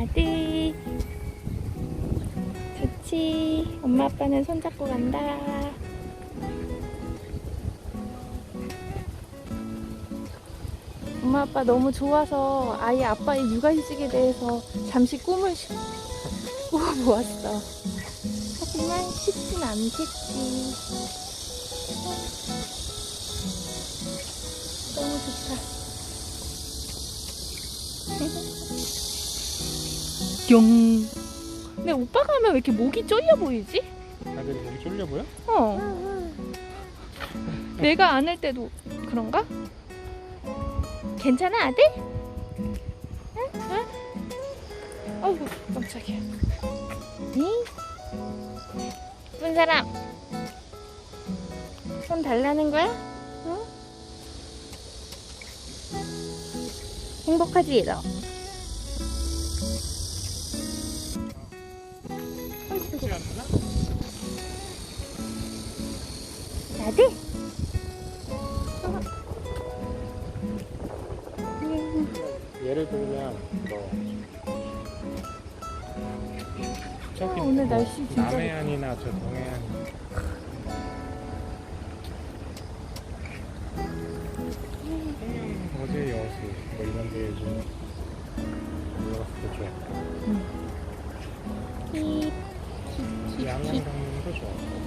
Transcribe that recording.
아들. 좋지. 엄마 아빠는 손잡고 간다. 엄마 아빠 너무 좋아서 아예 아빠의 육아휴직에 대해서 잠시 꿈을 시- 꾸어보았어. 하지만 쉽진 않겠지. 너무 좋다. 뿅. 근데 오빠가 하면 왜 이렇게 목이 쫄려 보이지? 아들이 목이 쫄려 보여? 어. 내가 안할 때도 그런가? 괜찮아 아들? 응? 응? 어이구 깜짝이야. 응? 예쁜 사람. 손 달라는 거야? 응? 행복하지 너? 아들? 예를 들면 뭐 저기 아, 오늘 뭐 날씨 진짜 남해안이나 저 동해안. 해양 어제 여수 뭐 이런 데좀 놀았을 때 좋았고 히, 양양 강릉도 좋았고